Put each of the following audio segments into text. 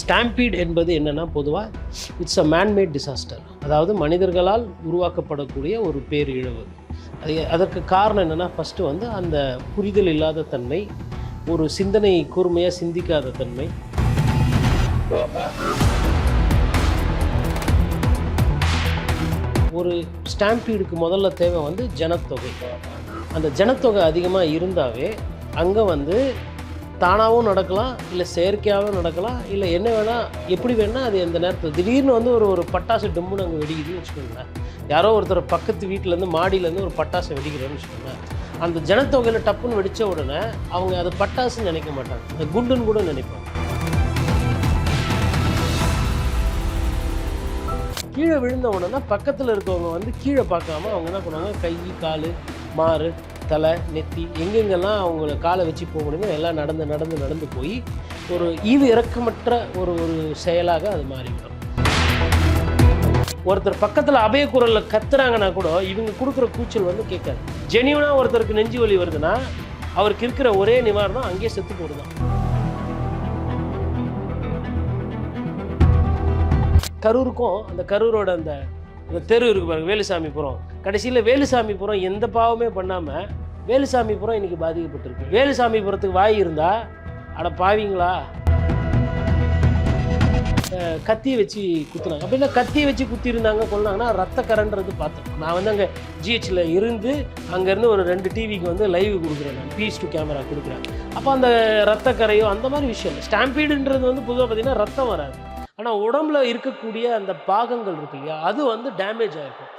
Stampede என்பது என்னென்னா பொதுவாக இட்ஸ் அ மேன்மேட் டிசாஸ்டர் அதாவது மனிதர்களால் உருவாக்கப்படக்கூடிய ஒரு பேரிழவு. அது அதற்கு காரணம் என்னென்னா ஃபஸ்ட்டு வந்து அந்த புரிதல் இல்லாத தன்மை ஒரு சிந்தனை கூர்மையாக சிந்திக்காத தன்மை. ஒரு ஸ்டாம்பீடுக்கு முதல்ல தேவை வந்து ஜனத்தொகை. அந்த ஜனத்தொகை அதிகமாக இருந்தாவே அங்கே வந்து தானாகவும் நடக்கலாம் இல்லை செயற்கையாகவும் நடக்கலாம் இல்லை என்ன வேணால் எப்படி வேணால் அது எந்த நேரத்தில். திடீர்னு வந்து ஒரு ஒரு பட்டாசு டம்முன்னு அங்கே வெடிக்குதுன்னு வச்சுக்கோங்களேன். யாரோ ஒருத்தர் பக்கத்து வீட்டிலேருந்து மாடியிலேருந்து ஒரு பட்டாசு வெடிக்கிறோன்னு வச்சுக்கோங்களேன். அந்த ஜனத்தொகையில் டப்புன்னு வெடித்த உடனே அவங்க அது பட்டாசுன்னு நினைக்க மாட்டாங்க. அது குண்டுன்னு கூட நினைப்பாங்க. கீழே விழுந்த உடனே பக்கத்தில் இருக்கவங்க வந்து கீழே பார்க்காம அவங்க என்ன பண்ணுவாங்க? கை கால் மாறு தலை நெத்தி எங்கெங்கெல்லாம் அவங்கள காலை வச்சு போக முடியுமோ எல்லாம் நடந்து நடந்து நடந்து போய் ஒரு ஈவு இறக்கமற்ற ஒரு ஒரு செயலாக அது மாறிவிடும். ஒருத்தர் பக்கத்தில் அபயக்குரலில் கத்துறாங்கன்னா கூட இவங்க கொடுக்குற கூச்சல் வந்து கேட்காது. ஜெனியூனாக ஒருத்தருக்கு நெஞ்சு வலி வருதுன்னா அவருக்கு இருக்கிற ஒரே நிவாரணம் அங்கேயே செத்து போடுதான் கரூருக்கும் அந்த கரூரோட அந்த தெரு இருக்கு பாருங்க வேலுசாமிபுரம் கடைசியில் வேலுசாமிபுரம் எந்த பாவமே பண்ணாமல் வேலுசாமிபுரம் இன்னைக்கு பாதிக்கப்பட்டிருக்கு. வேலுசாமிபுரத்துக்கு வாய் இருந்தா அட பாவிங்களா? கத்தி கத்தியை வச்சு குத்துனாங்க. அப்படின்னா கத்தியை வச்சு குத்தி இருந்தாங்க கொண்டாங்கன்னா ரத்த கரன்றது பார்த்தேன். நான் வந்து அங்கே ஜிஹெச்சில் இருந்து அங்கேருந்து ஒரு ரெண்டு டிவிக்கு வந்து லைவ் கொடுக்குறேன் நான். பீஸ் டு கேமரா கொடுக்குறேன். அப்போ அந்த ரத்த கரையோ அந்த மாதிரி விஷயம் இல்லை. ஸ்டாம்பீடுன்றது வந்து பொதுவாக பார்த்தீங்கன்னா ரத்தம் வராது. ஆனால் உடம்புல இருக்கக்கூடிய அந்த பாகங்கள் இருக்கு இல்லையா அது வந்து டேமேஜ் ஆகிருக்கும்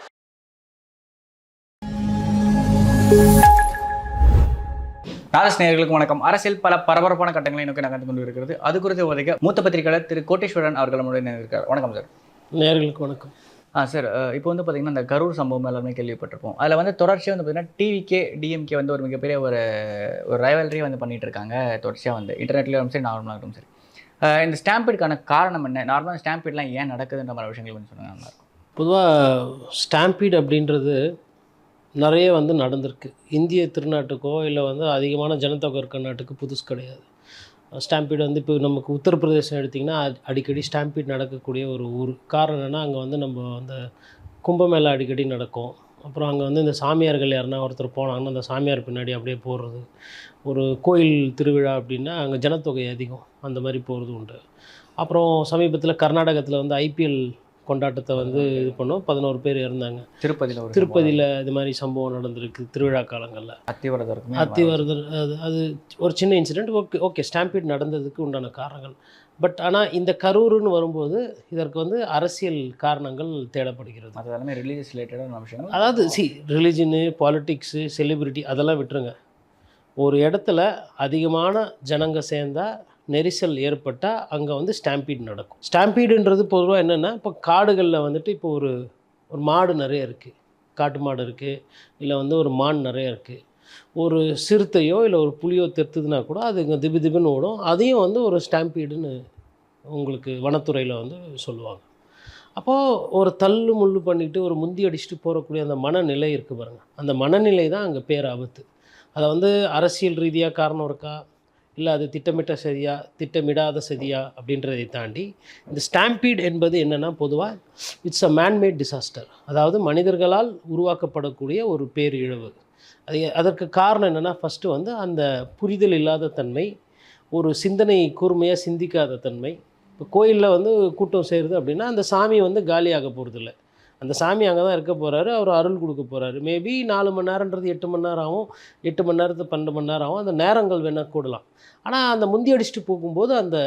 ராஜஸ் நேயர்களுக்கு வணக்கம். அரசியல் பல பரபரப்பான கட்டங்களை நோக்கி நகர்ந்து கொண்டு இருக்கிறது அது குறித்து உதவிக்க மூத்த பத்திரிகையாளர் திரு கோட்டேஸ்வரன் அவர்கள் நம்முடைய இருக்கார் வணக்கம் சார் நேர்களுக்கு வணக்கம். ஆ சார் இப்போ வந்து பார்த்தீங்கன்னா இந்த கரூர் சம்பவம் எல்லாமே கேள்விப்பட்டிருப்போம். அதில் வந்து தொடர்ச்சியாக வந்து பார்த்தீங்கன்னா டிவிகே டிஎம்கே வந்து ஒரு மிகப்பெரிய ஒரு ஒரு ரைவல்ரி வந்து பண்ணிட்டு இருக்காங்க. தொடர்ச்சியாக வந்து இன்டர்நெட்லேயும் சரி நார்மலாக சரி. அஹ், இந்த ஸ்டாம்பீடுக்கான காரணம் என்ன? நார்மலாக ஸ்டாம்பீட்லாம் ஏன் நடக்குதுன்ற மாதிரி விஷயங்கள் வந்து சொன்னாங்க இருக்கும். பொதுவாக ஸ்டாம்பீட் அப்படின்றது நிறைய வந்து நடந்திருக்கு. இந்திய திருநாட்டுக்கோ இல்லை வந்து அதிகமான ஜனத்தொகை இருக்க நாட்டுக்கு புதுசு கிடையாது. ஸ்டாம்பீடு வந்து இப்போ நமக்கு உத்தரப்பிரதேசம் எடுத்திங்கன்னா அடிக்கடி ஸ்டாம்பீட் நடக்கக்கூடிய ஒரு ஊர். காரணம் என்னென்னா அங்கே வந்து நம்ம அந்த கும்பமேளா அடிக்கடி நடக்கும். அப்புறம் அங்கே வந்து இந்த சாமியார்கள் யாருன்னா ஒருத்தர் போனாங்கன்னா அந்த சாமியார் பின்னாடி அப்படியே போடுறது ஒரு கோயில் திருவிழா அப்படின்னா அங்கே ஜனத்தொகை அதிகம். அந்த மாதிரி போகிறது உண்டு. அப்புறம் சமீபத்தில் கர்நாடகத்தில் வந்து ஐபிஎல் கொண்டாட்டத்தை வந்து இது பண்ணோம். பதினோரு பேர் இறந்தாங்க. திருப்பதியில் திருப்பதியில் இது மாதிரி சம்பவம் நடந்திருக்கு திருவிழா காலங்களில். அத்திவரதருக்குமே அத்திவரதர் அது அது ஒரு சின்ன இன்சிடெண்ட் ஓகே ஓகே ஸ்டாம்பீட் நடந்ததுக்கு உண்டான காரணங்கள். பட் ஆனால் இந்த கரூருன்னு வரும்போது இதற்கு வந்து அரசியல் காரணங்கள் தேடப்படுகிறது. அது எல்லாமே ரிலீஜியஸ் ரிலேட்டடான விஷயங்கள். அதாவது சி ரிலிஜனு பாலிட்டிக்ஸு செலிபிரிட்டி அதெல்லாம் விட்டுருங்க. ஒரு இடத்துல அதிகமான ஜனங்க சேர்ந்தா நெரிசல் ஏற்பட்டால் அங்கே வந்து ஸ்டாம்பீடு நடக்கும். ஸ்டாம்பீடுன்றது பொதுவாக என்னென்னா இப்போ காடுகளில் வந்துட்டு இப்போ ஒரு ஒரு மாடு நிறைய இருக்குது காட்டு மாடு இருக்குது இல்லை வந்து ஒரு மான் நிறைய இருக்குது ஒரு சிறுத்தையோ இல்லை ஒரு புளியோ தெத்துதுன்னா கூட அது இங்கே திபு திபுன்னு ஓடும். அதையும் வந்து ஒரு ஸ்டாம்பீடுன்னு உங்களுக்கு வனத்துறையில் வந்து சொல்லுவாங்க. அப்போது ஒரு தள்ளு முள்ளு பண்ணிட்டு ஒரு முந்தி அடிச்சுட்டு போகக்கூடிய அந்த மனநிலை இருக்குது பாருங்கள் அந்த மனநிலை தான் அங்கே பேராபத்து. அதை வந்து அரசியல் ரீதியாக காரணம் இருக்கா? இல்லை அது திட்டமிட்ட சதியா திட்டமிடாத சதியா அப்படின்றதை தாண்டி இந்த ஸ்டாம்பீட் என்பது என்னென்னா பொதுவாக இட்ஸ் அ மேன்மேட் டிசாஸ்டர் அதாவது மனிதர்களால் உருவாக்கப்படக்கூடிய ஒரு பேரிழவு. அது அதற்கு காரணம் என்னென்னா ஃபஸ்ட்டு வந்து அந்த புரிதல் இல்லாத தன்மை ஒரு சிந்தனை கூர்மையாக சிந்திக்காத தன்மை. இப்போ கோயிலில் வந்து கூட்டம் செய்கிறது அப்படின்னா அந்த சாமி வந்து காலியாக போகிறதில்ல அந்த சாமி அங்கே தான் இருக்க போகிறாரு அவர் அருள் கொடுக்க போகிறாரு மேபி நாலு மணி நேரன்றது எட்டு மணி நேரம் ஆகும் எட்டு மணி நேரத்து பன்னெண்டு மணி நேரம் ஆகும் அந்த நேரங்கள் வேணால் கூடலாம். ஆனால் அந்த முந்தி அடிச்சுட்டு போகும்போது அந்த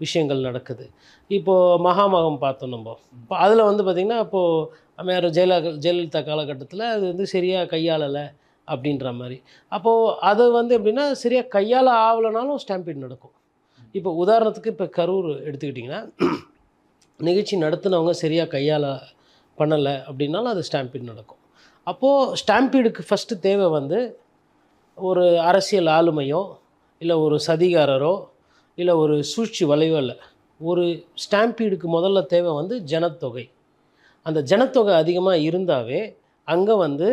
விஷயங்கள் நடக்குது. இப்போது மகாமகம் பார்த்தோம் நம்ம. இப்போ அதில் வந்து பார்த்திங்கன்னா இப்போது அம்மையார் ஜெயலலிதா ஜெயலலிதா காலகட்டத்தில் அது வந்து சரியாக கையாளலை அப்படின்ற மாதிரி. அப்போது அது வந்து எப்படின்னா சரியாக கையால் ஆகலைனாலும் ஸ்டாம்பீட் நடக்கும். இப்போ உதாரணத்துக்கு இப்போ கரூர் எடுத்துக்கிட்டிங்கன்னா நிகழ்ச்சி நடத்துனவங்க சரியாக கையால் பண்ணலை அப்படின்னாலும் அது ஸ்டாம்பீடு நடக்கும். அப்போது ஸ்டாம்பீடுக்கு ஃபஸ்ட்டு தேவை வந்து ஒரு அரசியல் ஆளுமையோ இல்லை ஒரு சதிகாரரோ இல்லை ஒரு சூழ்ச்சி வளைவோ இல்லை. ஒரு ஸ்டாம்பீடுக்கு முதல்ல தேவை வந்து ஜனத்தொகை. அந்த ஜனத்தொகை அதிகமாக இருந்தாவே அங்கே வந்து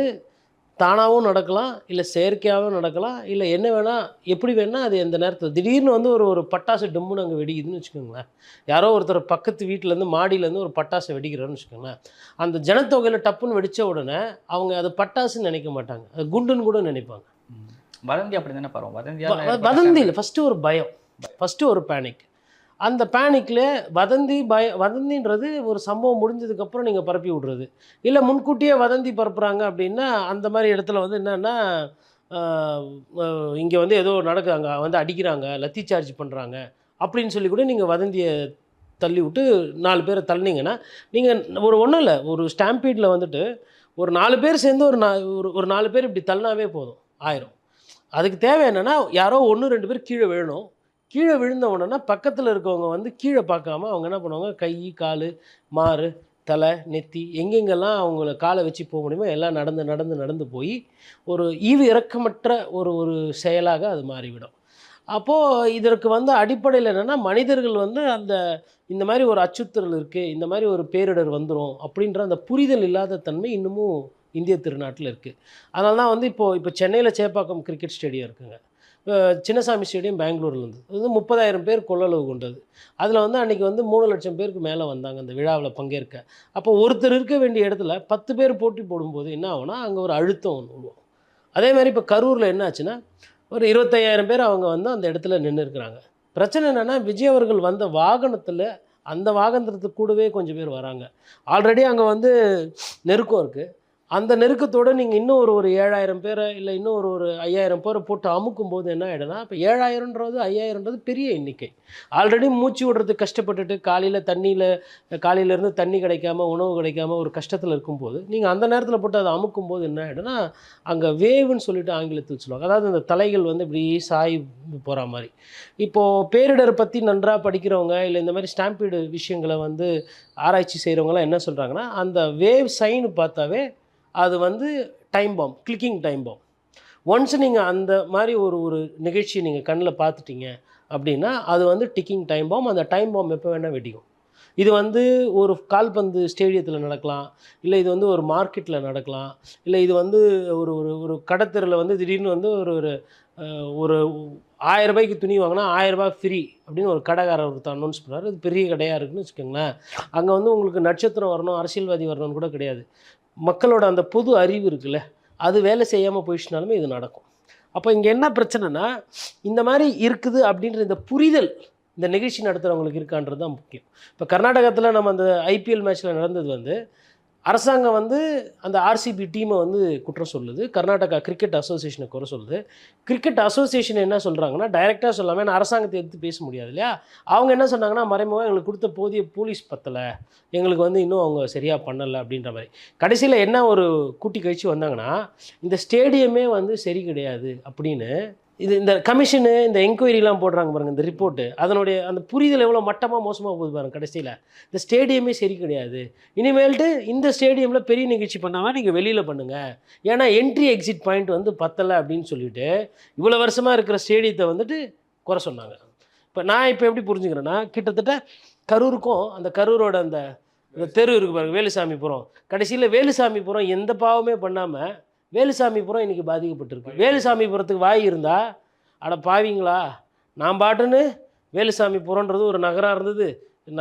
தானாகவும் நடக்கலாம் இல்லை செயற்கையாகவும் நடக்கலாம் இல்லை என்ன வேணால் எப்படி வேணால் அது எந்த நேரத்தில் திடீர்னு வந்து ஒரு ஒரு பட்டாசு டம்முன்னு அங்கே வெடிக்குதுன்னு வச்சுக்கோங்களேன். யாரோ ஒருத்தர் பக்கத்து வீட்டிலேருந்து மாடியிலேருந்து ஒரு பட்டாசு வெடிக்கிறான்னு வச்சுக்கோங்களேன். அந்த ஜனத்தொகையில் டப்புன்னு வெடித்த உடனே அவங்க அது பட்டாசுன்னு நினைக்க மாட்டாங்க. அது குண்டுன்னு கூட நினைப்பாங்க. வதந்தி அப்படி தானே வ- வதந்தி இல்லை ஃபஸ்ட்டு ஒரு பயம். ஃபஸ்ட்டு ஒரு பேனிக் அந்த பேனிக்கில் வதந்தி பய வதந்தின்றது ஒரு சம்பவம் முடிஞ்சதுக்கப்புறம் நீங்கள் பரப்பி விடுறது. இல்லை முன்கூட்டியே வதந்தி பரப்புகிறாங்க அப்படின்னா அந்த மாதிரி இடத்துல வந்து என்னென்னா இங்கே வந்து ஏதோ நடக்குதாங்க வந்து அடிக்கிறாங்க லத்தி சார்ஜ் பண்ணுறாங்க அப்படின்னு சொல்லி கூட நீங்கள் வதந்தியை தள்ளி விட்டு நாலு பேரை தள்ளினீங்கன்னா நீங்கள் ஒரு ஒன்றும் இல்லை ஒரு ஸ்டாம்பீடில் வந்துட்டு ஒரு நாலு பேர் சேர்ந்து ஒரு நா ஒரு ஒரு நாலு பேர் இப்படி தள்ளினாவே போதும் ஆயிரும். அதுக்கு தேவை என்னென்னா யாரோ ஒன்று ரெண்டு பேர் கீழே விழணும். கீழே விழுந்த உடனே பக்கத்தில் இருக்கவங்க வந்து கீழே பார்க்காம அவங்க என்ன பண்ணுவாங்க? கை கால் மாறு தலை நெத்தி எங்கெங்கெல்லாம் அவங்கள காலை வச்சு போக முடியுமோ எல்லாம் நடந்து நடந்து நடந்து போய் ஒரு ஈவு இறக்கமற்ற ஒரு ஒரு செயலாக அது மாறிவிடும். அப்போது இதற்கு வந்து அடிப்படையில் என்னென்னா மனிதர்கள் வந்து அந்த இந்த மாதிரி ஒரு அச்சுறுத்தல் இருக்குது இந்த மாதிரி ஒரு பேரிடர் வந்துடும் அப்படின்ற அந்த புரிதல் இல்லாத தன்மை இன்னமும் இந்திய திருநாட்டில் இருக்குது அதனால தான் வந்து இப்போது இப்போ சென்னையில் சேப்பாக்கம் கிரிக்கெட் ஸ்டேடியம் இருக்குங்க. சின்னசாமி ஸ்டேடியம் பெங்களூர்லேருந்து இது முப்பதாயிரம் பேர் கொள்ளளவு கொண்டது. அதில் வந்து அன்றைக்கி வந்து மூணு லட்சம் பேருக்கு மேலே வந்தாங்க அந்த விழாவில் பங்கேற்க. அப்போ ஒருத்தர் இருக்க வேண்டிய இடத்துல பத்து பேர் போட்டி போடும்போது என்ன ஆகும்னா அங்கே ஒரு அழுத்தம் ஒன்று உருவாகும். அதே மாதிரி இப்போ கரூரில் என்ன ஆச்சுன்னா ஒரு இருபத்தையாயிரம் பேர் அவங்க வந்து அந்த இடத்துல நின்று இருக்கிறாங்க. பிரச்சனை என்னென்னா விஜய் அவர்கள் வந்த வாகனத்தில் அந்த வாகனத்துக்கு கூடவே கொஞ்சம் பேர் வராங்க. ஆல்ரெடி அங்கே வந்து நெருக்கம் இருக்குது அந்த நெருக்கத்தோடு நீங்கள் இன்னும் ஒரு ஒரு ஏழாயிரம் பேரை இல்லை இன்னும் ஒரு ஒரு ஐயாயிரம் பேரை போட்டு அமுக்கும் போது என்ன ஆகிடும்னா இப்போ ஏழாயிரம்ன்றது ஐயாயிரன்றது பெரிய எண்ணிக்கை. ஆல்ரெடி மூச்சு விடுறதுக்கு கஷ்டப்பட்டுட்டு காலையில் தண்ணியில் காலையிலேருந்து தண்ணி கிடைக்காம உணவு கிடைக்காம ஒரு கஷ்டத்தில் இருக்கும்போது நீங்கள் அந்த நேரத்தில் போட்டு அதை அமுக்கும் போது என்ன ஆகிடும்னா அங்கே வேவுன்னு சொல்லிட்டு ஆங்கிலத்தில் சொல்லுவாங்க. அதாவது அந்த தலைகள் வந்து இப்படி சாய் போகிற மாதிரி. இப்போது பேரிடர் பற்றி நன்றாக படிக்கிறவங்க இல்லை இந்த மாதிரி ஸ்டாம்பீடு விஷயங்களை வந்து ஆராய்ச்சி செய்கிறவங்களாம் என்ன சொல்கிறாங்கன்னா அந்த வேவ் சைன் பார்த்தாவே அது வந்து time bomb clicking time bomb. Once நீங்கள் அந்த மாதிரி ஒரு ஒரு நிகழ்ச்சியை நீங்கள் கண்ணில் பார்த்துட்டீங்க அப்படின்னா அது வந்து டிக்கிங் டைம் பாம் அந்த டைம் பாம் எப்போ வேணால் வெடிக்கும். இது வந்து ஒரு கால்பந்து ஸ்டேடியத்தில் நடக்கலாம் இல்லை இது வந்து ஒரு மார்க்கெட்டில் நடக்கலாம் இல்லை இது வந்து ஒரு ஒரு ஒரு கடத்தரில் வந்து திடீர்னு வந்து ஒரு ஒரு ஒரு ஆயிரம் ரூபாய்க்கு துணி வாங்கினா ஆயிரம் ரூபாய் ஃப்ரீ அப்படின்னு ஒரு கடைக்காரர் ஒருத்தர் அனௌன்ஸ் பண்ணார் அது பெரிய கடையாக இருக்குன்னு வச்சுக்கோங்களேன். அங்கே வந்து உங்களுக்கு நட்சத்திரம் வரணும் அரசியல்வாதி வரணும்னு கூட கிடையாது. மக்களோட அந்த பொது அறிவு இருக்குல்ல அது வேலை செய்யாமல் போயிடுச்சுனாலுமே இது நடக்கும். அப்போ இங்கே என்ன பிரச்சனைனா இந்த மாதிரி இருக்குது அப்படின்ற இந்த புரிதல் இந்த நிகழ்ச்சி நடத்துகிறவங்களுக்கு இருக்கான்றது தான் முக்கியம். இப்போ கர்நாடகத்தில் நம்ம அந்த ஐபிஎல் மேட்ச்சில் நடந்தது வந்து அரசாங்கம் வந்து அந்த ஆர்சிபி டீமை வந்து குற்றம் சொல்லுது. கர்நாடகா கிரிக்கெட் அசோசியேஷனை குறை சொல்லுது. கிரிக்கெட் அசோசியேஷன் என்ன சொல்கிறாங்கன்னா டைரெக்டாக சொல்லாமல் ஏன்னா அரசாங்கத்தை எடுத்து பேச முடியாது இல்லையா? அவங்க என்ன சொன்னாங்கன்னா மறைமுகமாக எங்களுக்கு கொடுத்த போதிய போலீஸ் பத்தலை. எங்களுக்கு வந்து இன்னும் அவங்க சரியாக பண்ணலை அப்படின்ற மாதிரி. கடைசியில் என்ன ஒரு கூட்டி கழிச்சு வந்தாங்கன்னா இந்த ஸ்டேடியமே வந்து சரி கிடையாது அப்படின்னு இது இந்த கமிஷனு இந்த என்கொயரிலாம் போடுறாங்க பாருங்க இந்த ரிப்போர்ட்டு. அதனுடைய அந்த புரிதல் எவ்வளோ மட்டமாக மோசமாக போகுது பாருங்க கடைசியில். இந்த ஸ்டேடியமே சரி கிடையாது. இனிமேல்ட்டு இந்த ஸ்டேடியமில் பெரிய நிகழ்ச்சி பண்ணாமல் நீங்கள் வெளியில் பண்ணுங்கள் ஏன்னா என்ட்ரி எக்ஸிட் பாயிண்ட் வந்து பத்தலை அப்படின்னு சொல்லிட்டு இவ்வளோ வருஷமாக இருக்கிற ஸ்டேடியத்தை வந்துட்டு குறை சொன்னாங்க. இப்போ நான் இப்போ எப்படி புரிஞ்சுக்கிறேன்னா கிட்டத்தட்ட கரூருக்கும் அந்த கரூரோட அந்த இந்த தெரு இருக்கு பாருங்க வேலுசாமிபுரம். கடைசியில் வேலுசாமிபுரம் எந்த பாவமே பண்ணாமல் வேலுசாமிபுரம் இன்னைக்கு பாதிக்கப்பட்டிருக்கு. வேலுசாமிபுரத்துக்கு வாய் இருந்தா அட பாவிங்களா? நான் பாட்டுன்னு வேலுசாமிபுரம்ன்றது ஒரு நகரம் இருந்தது.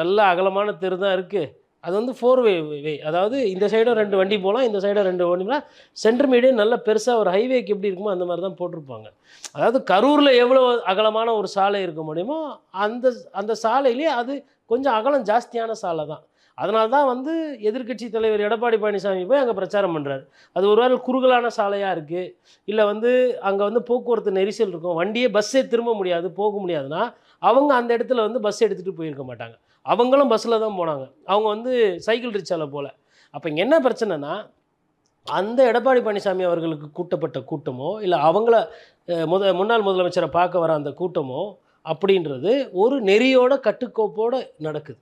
நல்ல அகலமான தெரு தான் இருக்குது அது வந்து ஃபோர் வே வே அதாவது இந்த சைடும் ரெண்டு வண்டி போகலாம் இந்த சைடும் ரெண்டு வண்டி போகலாம். சென்டர் மீடியம் நல்ல பெருசாக ஒரு ஹைவேக்கு எப்படி இருக்குமோ அந்த மாதிரி தான் போட்டிருப்பாங்க. அதாவது கரூரில் எவ்வளோ அகலமான ஒரு சாலை இருக்க முடியுமோ அந்த அந்த சாலையிலே அது கொஞ்சம் அகலம் ஜாஸ்தியான சாலை தான் அதனால தான் வந்து எதிர்க்கட்சி தலைவர் எடப்பாடி பழனிசாமி போய் அங்கே பிரச்சாரம் பண்ணுறாரு. அது ஒருவேளை குறுகலான சாலையாக இருக்குது இல்லை வந்து அங்கே வந்து போக்குவரத்து நெரிசல் இருக்கும். வண்டியே பஸ்ஸே திரும்ப முடியாது போக முடியாதுன்னா அவங்க அந்த இடத்துல வந்து பஸ் எடுத்துகிட்டு போயிருக்க மாட்டாங்க. அவங்களும் பஸ்ஸில் தான் போனாங்க. அவங்க வந்து சைக்கிள் ரிக்ஷாவில் போகல. அப்போ இங்கே என்ன பிரச்சனைனா அந்த எடப்பாடி பழனிசாமி அவர்களுக்கு கூட்டப்பட்ட கூட்டமோ இல்லை அவங்கள முத முன்னாள் முதலமைச்சரை பார்க்க வர அந்த கூட்டமோ அப்படின்றது ஒரு நெறியோட கட்டுக்கோப்போடு நடக்குது.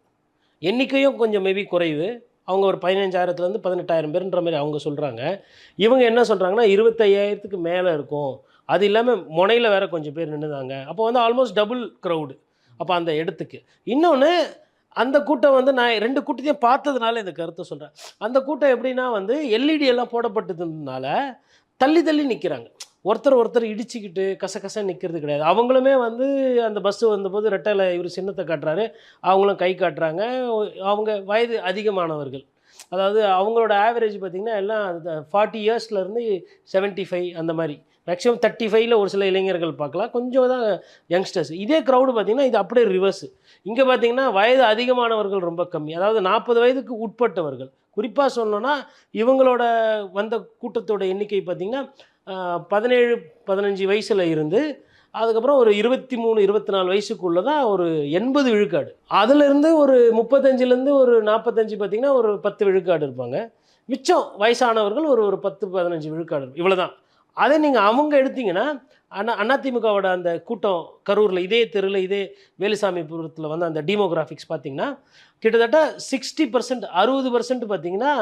எண்ணிக்கையும் கொஞ்சம் மேபி குறைவு. அவங்க ஒரு பதினஞ்சாயிரத்துலேருந்து பதினெட்டாயிரம் பேருன்ற மாதிரி அவங்க சொல்கிறாங்க இவங்க என்ன சொல்கிறாங்கன்னா இருபத்தையாயிரத்துக்கு மேலே இருக்கும். அது இல்லாமல் முனையில் வேற கொஞ்சம் பேர் நின்றுதாங்க அப்போ வந்து ஆல்மோஸ்ட் டபுள் க்ரௌடு அப்போ அந்த இடத்துக்கு. இன்னொன்று அந்த கூட்டம் வந்து நான் ரெண்டு கூட்டத்தையும் பார்த்ததுனால இந்த கருத்தை சொல்கிறேன் அந்த கூட்டம் எப்படின்னா வந்து எல்இடி எல்லாம் போடப்பட்டதுனால தள்ளி தள்ளி நிற்கிறாங்க ஒருத்தர் ஒருத்தர் இடிச்சுக்கிட்டு கசகச நிற்கிறது கிடையாது. அவங்களுமே வந்து அந்த பஸ்ஸு வந்தபோது ரெட்டையில் இவர் சின்னத்தை காட்டுறாரு. அவங்களும் கை காட்டுறாங்க. அவங்க வயது அதிகமானவர்கள். அதாவது அவங்களோட ஆவரேஜ் பார்த்திங்கன்னா எல்லாம் ஃபார்ட்டி இயர்ஸ்லேருந்து செவன்ட்டி ஃபைவ் அந்த மாதிரி. மேக்ஸிமம் தேர்ட்டி ஃபைவ்ல ஒரு சில இளைஞர்கள் பார்க்கலாம். கொஞ்சம் தான் யங்ஸ்டர்ஸ் இதே க்ரௌடு பார்த்திங்கன்னா இது அப்படியே ரிவர்ஸு இங்கே பார்த்தீங்கன்னா வயது அதிகமானவர்கள் ரொம்ப கம்மி. அதாவது நாற்பது வயதுக்கு உட்பட்டவர்கள். குறிப்பாக சொல்லணும்னா இவங்களோட வந்த கூட்டத்தோட எண்ணிக்கை பார்த்திங்கன்னா பதினேழு பதினஞ்சு வயசில் இருந்து அதுக்கப்புறம் ஒரு இருபத்தி மூணு இருபத்தி நாலு வயசுக்குள்ளே தான் ஒரு எண்பது விழுக்காடு. அதுலேருந்து ஒரு முப்பத்தஞ்சுலேருந்து ஒரு நாற்பத்தஞ்சு பார்த்திங்கன்னா ஒரு பத்து விழுக்காடு இருப்பாங்க. மிச்சம் வயசானவர்கள் ஒரு ஒரு பத்து பதினஞ்சு விழுக்காடு இவ்வளோ தான் அதே நீங்கள் அவங்க எடுத்தீங்கன்னா அண்ணா அதிமுகவோட அந்த கூட்டம் கரூரில் இதே தெருவில் இதே வேலுசாமிபுரத்தில் வந்து அந்த டீமோகிராஃபிக்ஸ் பார்த்தீங்கன்னா கிட்டத்தட்ட சிக்ஸ்டி பர்சன்ட் அறுபது பர்சன்ட் பார்த்திங்கன்னா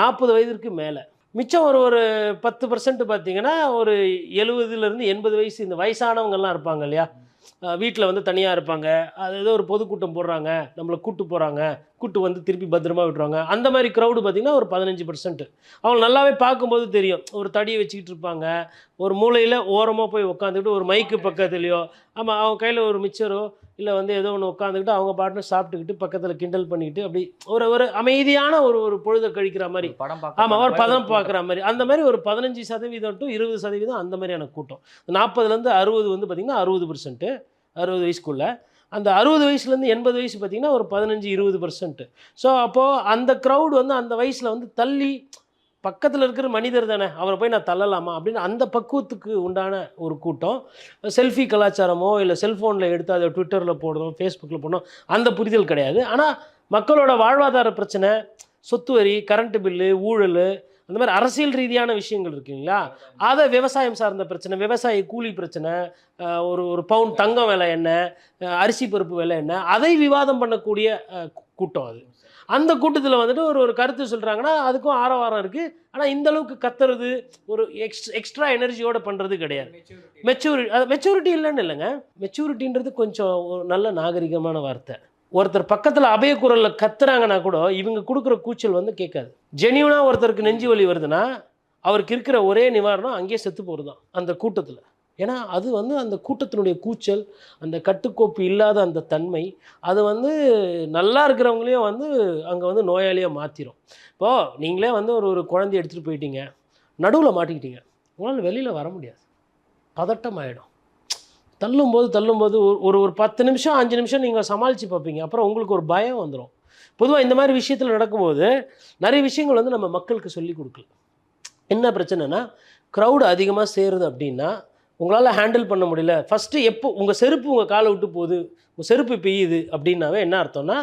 நாற்பது வயதிற்கு மேலே. மிச்சம் ஒரு ஒரு பத்து பர்சன்ட் பார்த்தீங்கன்னா ஒரு எழுபதுலேருந்து எண்பது வயசு இந்த வயசானவங்கள்லாம் இருப்பாங்க இல்லையா? வீட்டில் வந்து தனியாக இருப்பாங்க. அது ஏதோ ஒரு பொதுக்கூட்டம் போடுறாங்க நம்மளை கூட்டு போகிறாங்க கூட்டு வந்து திருப்பி பத்திரமா விட்டுருவாங்க. அந்த மாதிரி க்ரௌடு பார்த்திங்கன்னா ஒரு பதினஞ்சு பர்சன்ட் அவங்க நல்லாவே பார்க்கும்போது தெரியும். ஒரு தடியை வச்சுக்கிட்டு இருப்பாங்க. ஒரு மூலையில் ஓரமாக போய் உட்காந்துக்கிட்டு ஒரு மைக்கு பக்கத்துலேயோ ஆமாம் அவங்க கையில் ஒரு மிச்சரோ இல்லை வந்து ஏதோ ஒன்று உட்காந்துக்கிட்டு அவங்க பாட்டுன்னு சாப்பிட்டுக்கிட்டு பக்கத்தில் கிண்டல் பண்ணிக்கிட்டு அப்படி ஒரு ஒரு அமைதியான ஒரு ஒரு பொழுதை கழிக்கிற மாதிரி. படம் ஆமாம் ஒரு பதம் பார்க்குற மாதிரி. அந்த மாதிரி ஒரு பதினஞ்சு சதவீதம் டு இருபது சதவீதம் அந்த மாதிரியான கூட்டம். நாற்பதுலேருந்து அறுபது வந்து பார்த்திங்கன்னா அறுபது பர்சன்ட்டு அறுபது வயசுக்குள்ளே. அந்த அறுபது வயசுலேருந்து எண்பது வயசு பார்த்திங்கன்னா ஒரு பதினஞ்சு இருபது பர்சன்ட்டு ஸோ அப்போது அந்த க்ரௌட் வந்து அந்த வயசில் வந்து தள்ளி பக்கத்தில் இருக்கிற மனிதர் தானே அவரை போய் நான் தள்ளலாமா? அப்படின்னு அந்த பக்குவத்துக்கு உண்டான ஒரு கூட்டம். செல்ஃபி கலாச்சாரமோ இல்லை செல்ஃபோனில் எடுத்து அதை ட்விட்டரில் போடுறோம் ஃபேஸ்புக்கில் போடணும் அந்த புரிதல் கிடையாது. ஆனால் மக்களோட வாழ்வாதார பிரச்சனை சொத்து வரி கரண்ட்டு பில்லு ஊழல் அந்த மாதிரி அரசியல் ரீதியான விஷயங்கள் இருக்குங்களா அதை விவசாயம் சார்ந்த பிரச்சனை விவசாய கூலி பிரச்சனை ஒரு ஒரு பவுன் தங்கம் விலை என்ன அரிசி பருப்பு விலை என்ன அதை விவாதம் பண்ணக்கூடிய கூட்டம் அது. அந்த கூட்டத்தில் வந்துட்டு ஒரு ஒரு கருத்து சொல்கிறாங்கன்னா அதுக்கும் ஆரவாரம் இருக்குது ஆனால் இந்த அளவுக்கு கத்துறது ஒரு எக்ஸ் எக்ஸ்ட்ரா எனர்ஜியோட பண்ணுறது கிடையாது. மெச்சூரிட்டி அது மெச்சூரிட்டி இல்லைன்னு இல்லைங்க. மெச்சூரிட்டின்றது கொஞ்சம் நல்ல நாகரிகமான வார்த்தை. ஒருத்தர் பக்கத்தில் அபயக்குரலில் கத்துறாங்கன்னா கூட இவங்க கொடுக்குற கூச்சல் வந்து கேட்காது. ஜெனியூனாக ஒருத்தருக்கு நெஞ்சு வலி வருதுன்னா அவருக்கு இருக்கிற ஒரே நிவாரணம் அங்கேயே செத்து போகிறது தான் அந்த கூட்டத்தில். ஏன்னா அது வந்து அந்த கூட்டத்தினுடைய கூச்சல் அந்த கட்டுக்கோப்பு இல்லாத அந்த தன்மை அது வந்து நல்லா இருக்கிறவங்களையும் வந்து அங்கே வந்து நோயாளியாக மாற்றிடும் இப்போது நீங்களே வந்து ஒரு ஒரு குழந்தைய எடுத்துகிட்டு போயிட்டீங்க நடுவில் மாட்டிக்கிட்டீங்க உங்களால் வெளியில் வர முடியாது. பதட்டம் ஆகிடும் தள்ளும்போது தள்ளும்போது ஒரு ஒரு ஒரு பத்து நிமிஷம் அஞ்சு நிமிஷம் நீங்கள் சமாளித்து பார்ப்பீங்க. அப்புறம் உங்களுக்கு ஒரு பயம் வந்துடும் பொதுவாக இந்த மாதிரி விஷயத்தில் நடக்கும்போது நிறைய விஷயங்கள் வந்து நம்ம மக்களுக்கு சொல்லி கொடுக்கல. என்ன பிரச்சனைனா க்ரௌடு அதிகமாக சேருது அப்படின்னா உங்களால் ஹேண்டில் பண்ண முடியல. ஃபஸ்ட்டு எப்போ உங்கள் செருப்பு உங்கள் காலை விட்டு போகுது உங்கள் செருப்பு பெய்யுது அப்படின்னாவே என்ன அர்த்தம்னா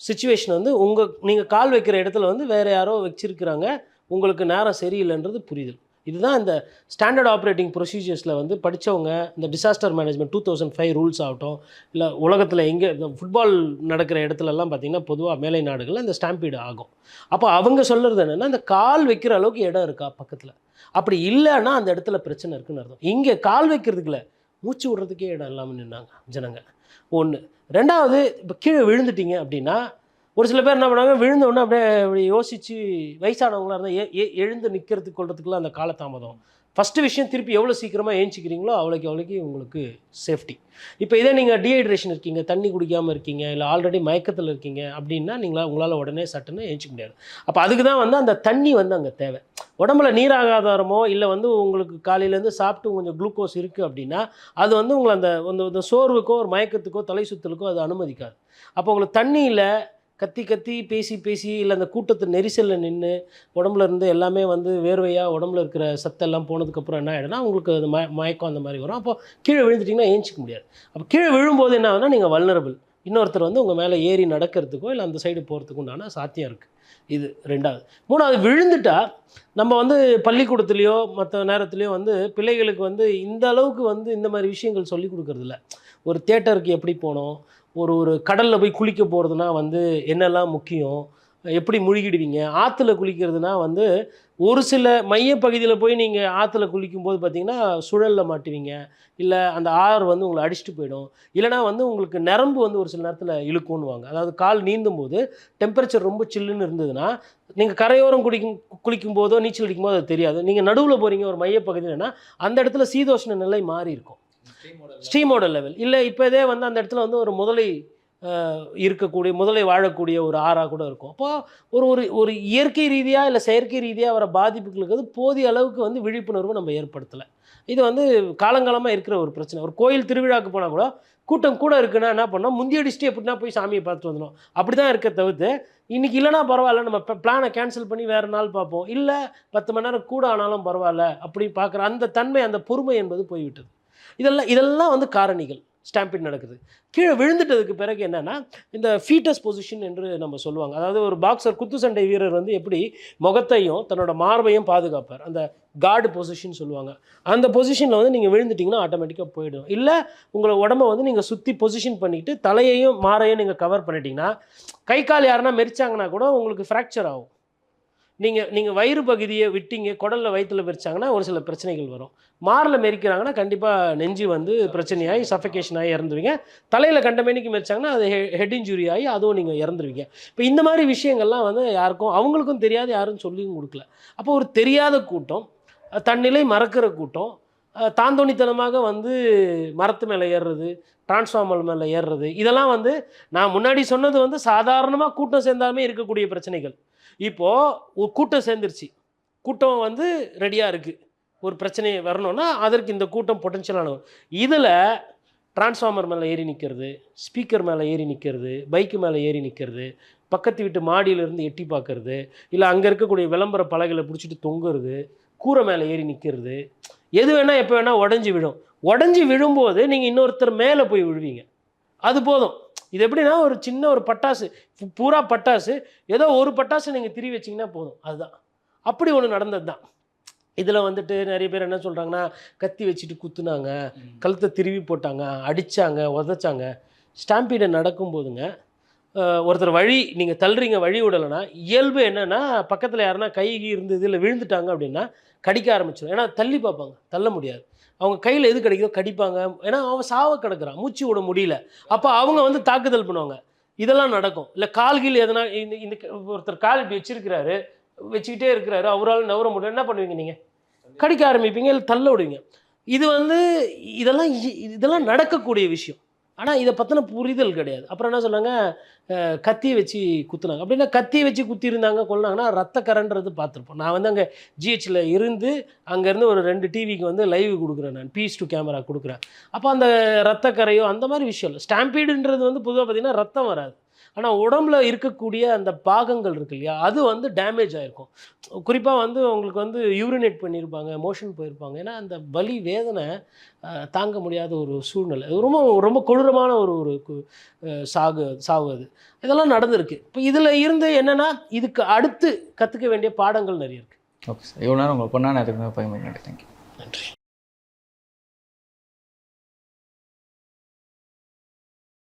சுச்சுவேஷன் வந்து உங்கள் நீங்கள் கால் வைக்கிற இடத்துல வந்து வேறு யாரோ வச்சிருக்கிறாங்க உங்களுக்கு நேரம் சரியில்லைன்றது புரியுது இதுதான் இந்த ஸ்டாண்டர்ட் ஆப்ரேட்டிங் ப்ரொசீஜர்ஸில் வந்து படித்தவங்க இந்த disaster management two thousand five rules ஆகட்டும் இல்லை உலகத்தில் எங்கே இந்த ஃபுட்பால் நடக்கிற இடத்துலலாம் பார்த்திங்கன்னா பொதுவாக மேலை நாடுகளில் இந்த ஸ்டாம்பீடு ஆகும். அப்போ அவங்க சொல்கிறது என்னென்னா இந்த கால் வைக்கிற அளவுக்கு இடம் இருக்கா பக்கத்தில்? அப்படி இல்லைன்னா அந்த இடத்துல பிரச்சனை இருக்குன்னு அர்த்தம். இங்கே கால் வைக்கிறதுக்குல மூச்சு விடுறதுக்கே இடம் இல்லாமல் நின்னாங்க ஜனங்க. ஒன்று ரெண்டாவது இப்போ கீழே விழுந்துட்டீங்க அப்படின்னா ஒரு சில பேர் என்ன பண்ணாங்க விழுந்தோடனே அப்படியே இப்படி யோசித்து வயசானவங்களாக இருந்தால் எ எழுந்து நிற்கிறதுக்கு கொள்றதுக்குலாம் அந்த காலதாமதம். ஃபஸ்ட்டு விஷயம் திருப்பி எவ்வளோ சீக்கிரமாக ஏஞ்சிக்கிறீங்களோ அவ்வளோக்கு அவ்வளோக்கு உங்களுக்கு சேஃப்டி இப்போ இதே நீங்கள் டீஹைட்ரேஷன் இருக்கீங்க தண்ணி குடிக்காமல் இருக்கீங்க இல்லை ஆல்ரெடி மயக்கத்தில் இருக்கீங்க அப்படின்னா நீங்களா உங்களால் உடனே சட்டுன்னு ஏஞ்சிக்க முடியாது. அப்போ அதுக்கு தான் வந்து அந்த தண்ணி வந்து அங்கே தேவை. உடம்புல நீராகாதாரமோ இல்லை வந்து உங்களுக்கு காலையிலேருந்து சாப்பிட்டு கொஞ்சம் குளுக்கோஸ் இருக்குது அப்படின்னா அது வந்து உங்களை அந்த அந்த- அந்த சோர்வுக்கோ ஒரு மயக்கத்துக்கோ தலை சுத்தலுக்கோ அது அனுமதிக்காது. அப்போ உங்களுக்கு தண்ணியில் கத்தி கத்தி பேசி பேசி இல்லை அந்த கூட்டத்து நெரிசலில் நின்று உடம்புல இருந்து எல்லாமே வந்து வேர்வையாக உடம்புல இருக்கிற சத்தெல்லாம் போனதுக்கப்புறம் என்ன ஆகிடும்னா உங்களுக்கு அது மய மயக்கம் அந்த மாதிரி வரும். அப்போ கீழே விழுந்துட்டிங்கன்னா ஏஞ்சிக்க முடியாது. அப்போ கீழே விழும்போது என்ன ஆகுனா நீங்கள் வல்னரபிள் இன்னொருத்தர் வந்து உங்கள் மேலே ஏறி நடக்கிறதுக்கோ இல்லை அந்த சைடு போகிறதுக்கு உண்டான சாத்தியம் இருக்குது இது ரெண்டாவது. மூணாவது விழுந்துட்டா நம்ம வந்து பள்ளிக்கூடத்துலேயோ மற்ற நேரத்துலையோ வந்து பிள்ளைகளுக்கு வந்து இந்த அளவுக்கு வந்து இந்த மாதிரி விஷயங்கள் சொல்லி கொடுக்கறதில்ல. ஒரு தேட்டருக்கு எப்படி போகணும் ஒரு ஒரு கடலில் போய் குளிக்க போகிறதுனா வந்து என்னெல்லாம் முக்கியம்? எப்படி முழுகிடுவீங்க? ஆற்றுல குளிக்கிறதுனா வந்து ஒரு சில மையப்பகுதியில் போய் நீங்கள் ஆற்றுல குளிக்கும்போது பார்த்தீங்கன்னா சுழலில் மாட்டுவீங்க. இல்லை அந்த ஆறு வந்து உங்களை அடிச்சுட்டு போயிடும். இல்லைனா வந்து உங்களுக்கு நரம்பு வந்து ஒரு சில நேரத்தில் இழுக்கும்னுவாங்க. அதாவது கால் நீந்தும் போது டெம்பரேச்சர் ரொம்ப சில்லுன்னு இருந்ததுன்னா நீங்கள் கரையோரம் குடிக்கும் குளிக்கும் போதோ நீச்சல் அடிக்கும்போது அது தெரியாது. நீங்கள் நடுவில் போகிறீங்க ஒரு மையப்பகுதியிலனா அந்த இடத்துல சீதோஷ்ண நிலை மாறி இருக்கும். ஸ்டீமோட லெவல் இல்லை இப்போதே வந்து அந்த இடத்துல வந்து ஒரு முதலை இருக்கக்கூடிய முதலை வாழக்கூடிய ஒரு ஆறாக கூட இருக்கும். அப்போ ஒரு ஒரு ஒரு இயற்கை ரீதியாக இல்லை செயற்கை ரீதியாக வர பாதிப்புகளுக்கு வந்து போதிய அளவுக்கு வந்து விழிப்புணர்வு நம்ம ஏற்படுத்தலை. இது வந்து காலங்காலமாக இருக்கிற ஒரு பிரச்சனை. ஒரு கோயில் திருவிழாக்கு போனால் கூட கூட்டம் கூட இருக்குன்னா என்ன பண்ணோம் முந்தி அடிச்சுட்டு எப்படின்னா போய் சாமியை பார்த்துட்டு வந்துடும் அப்படி தான் இருக்க தவிர்த்து இன்றைக்கி இல்லைனா பரவாயில்ல நம்ம பிளானை கேன்சல் பண்ணி வேறு நாள் பார்ப்போம். இல்லை பத்து மணி நேரம் கூட ஆனாலும் பரவாயில்ல அப்படி பார்க்குற அந்த தன்மை அந்த பொறுமை என்பது போய்விட்டது. இதெல்லாம் இதெல்லாம் வந்து காரணிகள். ஸ்டாம்பிட் நடக்குது. கீழே விழுந்துட்டதுக்கு பிறகு என்னென்னா இந்த ஃபீட்டஸ் பொசிஷன் என்று நம்ம சொல்லுவாங்க. அதாவது ஒரு பாக்ஸர் குத்து சண்டை வீரர் வந்து எப்படி முகத்தையும் தன்னோட மார்பையும் பாதுகாப்பார். அந்த கார்டு பொசிஷன் சொல்லுவாங்க. அந்த பொசிஷனில் வந்து நீங்கள் விழுந்துட்டிங்கன்னா ஆட்டோமேட்டிக்காக போயிடும். இல்லை உங்களை உடம்ப வந்து நீங்கள் சுற்றி பொசிஷன் பண்ணிவிட்டு தலையையும் மாறையும் நீங்கள் கவர் பண்ணிட்டீங்கன்னா கை கால் யாருன்னா மெரிச்சாங்கன்னா கூட உங்களுக்கு ஃப்ராக்சர் ஆகும். நீங்கள் நீங்கள் வயிறு பகுதியை விட்டீங்க குடலில் வயிற்றுல மெரிச்சாங்கன்னா ஒரு சில பிரச்சனைகள் வரும். மாரில் மெரிக்கிறாங்கன்னா கண்டிப்பாக நெஞ்சு வந்து பிரச்சனையாகி சஃபகேஷன் ஆகி இறந்துருவீங்க. தலையில் கண்டமேனிக்கு மெரிச்சாங்கன்னா அது ஹெட் இன்ஜுரி ஆகி அதுவும் நீங்கள் இறந்துருவீங்க. இப்போ இந்த மாதிரி விஷயங்கள்லாம் வந்து யாருக்கும் அவங்களுக்கும் தெரியாது யாரும் சொல்லியும் கொடுக்கல. அப்போ ஒரு தெரியாத கூட்டம் தன்னிலை மறக்கிற கூட்டம் தாந்தோணித்தனமாக வந்து மரத்து மேலே ஏறுறது டிரான்ஸ்ஃபார்மர் மேலே ஏறுறது இதெல்லாம் வந்து நான் முன்னாடி சொன்னது வந்து சாதாரணமாக கூட்டம் சேர்ந்தாலுமே இருக்கக்கூடிய பிரச்சனைகள். இப்போது ஒரு கூட்டம் சேர்ந்துருச்சு. கூட்டம் வந்து ரெடியாக இருக்குது ஒரு பிரச்சனையை வரணும்னா அதற்கு இந்த கூட்டம் பொட்டன்ஷியலான இதில் டிரான்ஸ்ஃபார்மர் மேலே ஏறி நிற்கிறது ஸ்பீக்கர் மேலே ஏறி நிற்கிறது பைக்கு மேலே ஏறி நிற்கிறது பக்கத்து வீட்டு மாடியிலேருந்து எட்டி பார்க்கறது இல்லை அங்கே இருக்கக்கூடிய விளம்பர பலகைகளை பிடிச்சிட்டு தொங்குறது கூரை மேலே ஏறி நிற்கிறது எது வேணால் எப்போ வேணால் உடஞ்சி விழும். உடஞ்சி விழும்போது நீங்கள் இன்னொருத்தர் மேலே போய் விழுவீங்க. அது போதும். இது எப்படின்னா ஒரு சின்ன ஒரு பட்டாசு பூரா பட்டாசு ஏதோ ஒரு பட்டாசு நீங்கள் திரி வச்சிங்கன்னா போதும். அதுதான். அப்படி ஒன்று நடந்தது தான் இதில் வந்துட்டு நிறைய பேர் என்ன சொல்கிறாங்கன்னா கத்தி வச்சுட்டு குத்துனாங்க கழுத்தை திருவி போட்டாங்க அடித்தாங்க உதைச்சாங்க. ஸ்டாம்பீடை நடக்கும்போதுங்க ஒருத்தர் வழி நீங்கள் தள்ளுறீங்க வழி விடலைன்னா இயல்பு என்னென்னா பக்கத்தில் யாருன்னா கை இருந்தது இல்லை விழுந்துட்டாங்க அப்படின்னா கடிக்க ஆரம்பிச்சிடும் ஏன்னா தள்ளி பார்ப்பாங்க. தள்ள முடியாது. அவங்க கையில் எது கிடைக்குதோ கடிப்பாங்க. ஏன்னா அவன் சாவ கிடக்குறான். மூச்சு விட முடியல. அப்போ அவங்க வந்து தாக்குதல் பண்ணுவாங்க. இதெல்லாம் நடக்கும். இல்லை கால் கீழ் எதனா இந்த இந்த ஒருத்தர் கால் இப்படி வச்சிருக்கிறாரு வச்சுக்கிட்டே இருக்கிறாரு அவரால் நவர முடியும் என்ன பண்ணுவீங்க நீங்கள் கடிக்க ஆரம்பிப்பீங்க இல்லை தள்ள விடுவீங்க. இது வந்து இதெல்லாம் இ- இதெல்லாம் நடக்கக்கூடிய விஷயம். ஆனால் இதை பற்றின புரிதல் கிடையாது. அப்புறம் என்ன சொன்னாங்க? கத்தி கத்தியை வச்சு குத்துனாங்க. அப்படின்னா கத்தியை வச்சு குத்திருந்தாங்க கொள்ளாங்கன்னா ரத்த கரன்றது பார்த்துருப்போம். நான் வந்து அங்கே ஜிஹெச்சில் இருந்து அங்கேருந்து ஒரு ரெண்டு டிவிக்கு வந்து லைவ் கொடுக்குறேன் நான். பீஸ் டு கேமரா கொடுக்குறேன். அப்போ அந்த ரத்தக்கரையோ அந்த மாதிரி விஷயம் இல்லை. ஸ்டாம்பீடுன்றது வந்து பொதுவாக பார்த்தீங்கன்னா ரத்தம் வராது. ஆனால் உடம்புல இருக்கக்கூடிய அந்த பாகங்கள் இருக்கு இல்லையா? அது வந்து டேமேஜ் ஆகிருக்கும் குறிப்பாக வந்து உங்களுக்கு வந்து யூரினேட் பண்ணியிருப்பாங்க மோஷன் போயிருப்பாங்க. ஏன்னா அந்த வலி வேதனை தாங்க முடியாத ஒரு சூழ்நிலை. அது ரொம்ப ரொம்ப கொடூரமான ஒரு ஒரு சாகு சாவு அது. இதெல்லாம் நடந்திருக்கு. இப்போ இதில் இருந்து என்னென்னா இதுக்கு அடுத்து கற்றுக்க வேண்டிய பாடங்கள் நிறைய இருக்குது ஓகே சார். இவ்வளோ நேரம் உங்கள் பொண்ணான அதுக்கு பயன்படுத்தி தேங்க்யூ நன்றி.